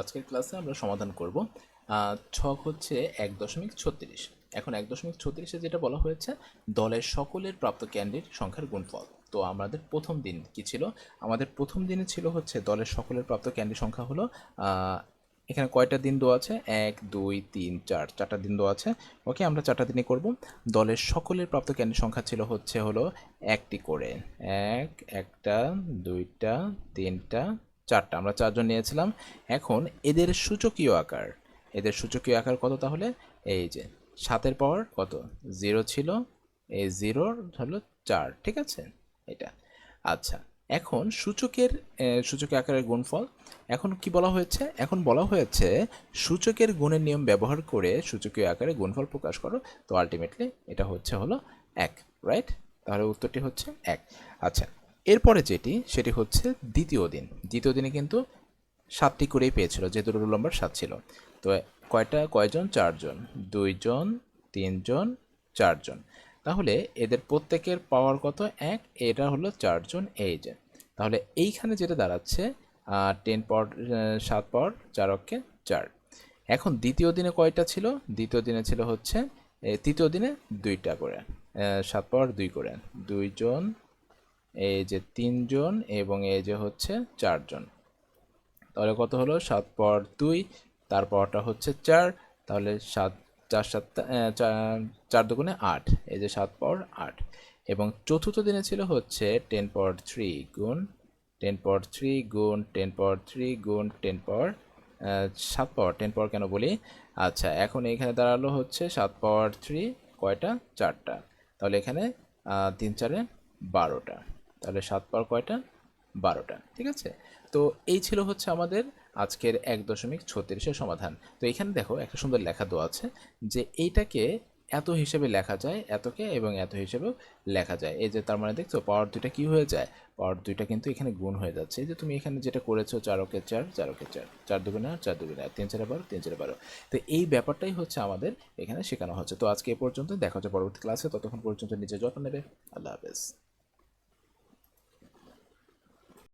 আজকের ক্লাসে আমরা সমাধান করব ছক হচ্ছে এক দশমিক ছত্রিশ। এখন এক দশমিক ছত্রিশে যেটা বলা হয়েছে, দলের সকলের প্রাপ্ত ক্যান্ডির সংখ্যার গুণফল। তো আমাদের প্রথম দিন কি ছিল? আমাদের প্রথম দিনে ছিল হচ্ছে দলের সকলের প্রাপ্ত ক্যান্ডি সংখ্যা হলো এখানে কয়টা দিন দেওয়া আছে? এক, দুই, তিন, চার, চারটা দিন দেওয়া আছে। ওকে, আমরা চারটা দিনে করব। দলের সকলের প্রাপ্ত ক্যান্ডি সংখ্যা ছিল হচ্ছে হলো একটি করে। এক, একটা, দুইটা, তিনটা চারটা, আমরা চারজন নিয়েছিলাম। এখন এদের সূচকীয় আকার। এদের সূচকীয় আকার কত তাহলে? এই যে, সাতের পাওয়ার কত? জিরো ছিল, এই জিরোর হলো চার, ঠিক আছে? এটা। আচ্ছা এখন সূচকের সূচকের আকারের গুণফল। এখন কি বলা হয়েছে? এখন বলা হয়েছে, সূচকের গুণের নিয়ম ব্যবহার করে সূচকীয় আকারে গুণফল প্রকাশ করো। তো আলটিমেটলি এটা হচ্ছে হলো এক রাইট তাহলে উত্তরটি হচ্ছে এক। আচ্ছা এরপরে যেটি, সেটি হচ্ছে দ্বিতীয় দিন। দ্বিতীয় দিনে কিন্তু সাতটি করেই পেয়েছিল, যেহেতু রোল নম্বর সাত ছিল। তো কয়টা? কয়জন? চারজন। দুইজন? তিনজন? চারজন। তাহলে এদের প্রত্যেকের পাওয়ার কত? এক। এটা হলো চারজন এই যে তাহলে এইখানে যেটা দাঁড়াচ্ছে টেন পাওয়ার সাত পাওয়ার চার অক্ষে চার। এখন দ্বিতীয় দিনে কয়টা ছিল? দ্বিতীয় দিনে ছিল হচ্ছে তৃতীয় দিনে দুইটা করে সাত পাওয়ার দুই করে। দুইজন এই যে তিনজন এবং এই যে হচ্ছে চারজন। তাহলে কত হলো? সাত পর দুই তার পরটা হচ্ছে চার, তাহলে সাত, চার সাত চার দুগুণে আট, এই যে সাত পর আট। এবং চতুর্থ দিনে ছিল হচ্ছে টেন পর থ্রি গুণ টেন পর থ্রি গুণ টেন পর থ্রি গুণ টেন পর সাত পাওয়ার টেন পাওয়ার কেন বলি? আচ্ছা এখন এখানে দাঁড়াল হচ্ছে সাত পাওয়ার থ্রি কয়টা? চারটা। তাহলে এখানে তিন চারে বারোটা। তাহলে সাত পাওয়ার কয়টা? বারোটা, ঠিক আছে? তো এই ছিল হচ্ছে আমাদের আজকের এক দশমিক ছত্রিশের সমাধান। তো এখানে দেখো একটা সুন্দর লেখা দেওয়া আছে যে এইটাকে এত হিসেবে লেখা যায়, এতকে এবং এত হিসেবেও লেখা যায়। এই যে তার মানে দেখছ, পাওয়ার দুইটা কি হয়ে যায়? পাওয়ার দুইটা কিন্তু এখানে গুণ হয়ে যাচ্ছে। যে তুমি এখানে যেটা করেছ চারকে চার চারকে চার চার দুগুণে আট, চার দুগুণে আট, তিন চারে বারো, তিন চারে বারো। তো এই ব্যাপারটাই হচ্ছে আমাদের এখানে শেখানো হচ্ছে। তো আজকে এ পর্যন্ত, দেখা হচ্ছে পরবর্তী ক্লাসে ততক্ষণ পর্যন্ত নিজের যত্ন নেবে। আল্লাহ হাফেজ।